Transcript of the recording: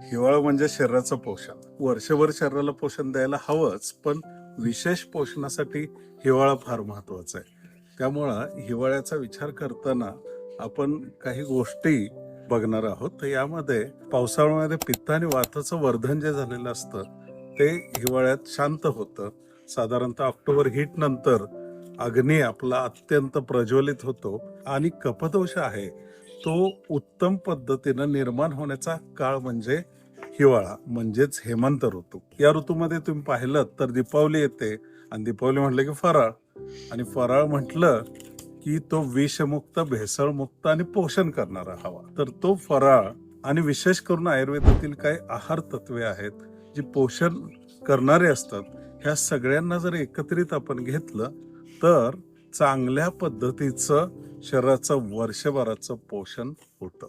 हिवाळा म्हणजे शरीराचं पोषण. वर्षभर शरीराला पोषण द्यायला हवंच पण विशेष पोषणासाठी हिवाळा फार महत्त्वाचा आहे. त्यामुळं हिवाळ्याचा विचार करताना आपण काही गोष्टी बघणार आहोत. तर यामध्ये पावसाळ्यामध्ये पित्त आणि वाताचं वर्धन जे झालेलं असतं ते हिवाळ्यात शांत होतं. साधारणतः ऑक्टोबर हीट नंतर अग्नी आपला अत्यंत प्रज्वलित होतो. आणि कपदोष आहे. तो उत्तम पद्धतीनं निर्माण होण्याचा काळ म्हणजे हिवाळा म्हणजेच हेमंत ऋतू. या ऋतूमध्ये तुम्ही पाहिलं तर दीपावली येते आणि दीपावली म्हटलं की फराळ. आणि फराळ म्हटलं की तो विषमुक्त भेसळमुक्त आणि पोषण करणारा हवा. तर तो फराळ आणि विशेष करून आयुर्वेदातील काही आहार तत्वे आहेत जी पोषण करणारे असतात ह्या सगळ्यांना जर एकत्रित आपण घेतलं तर चांगल्या पद्धतीचं शरीराचं वर्षभराचं पोषण होतं.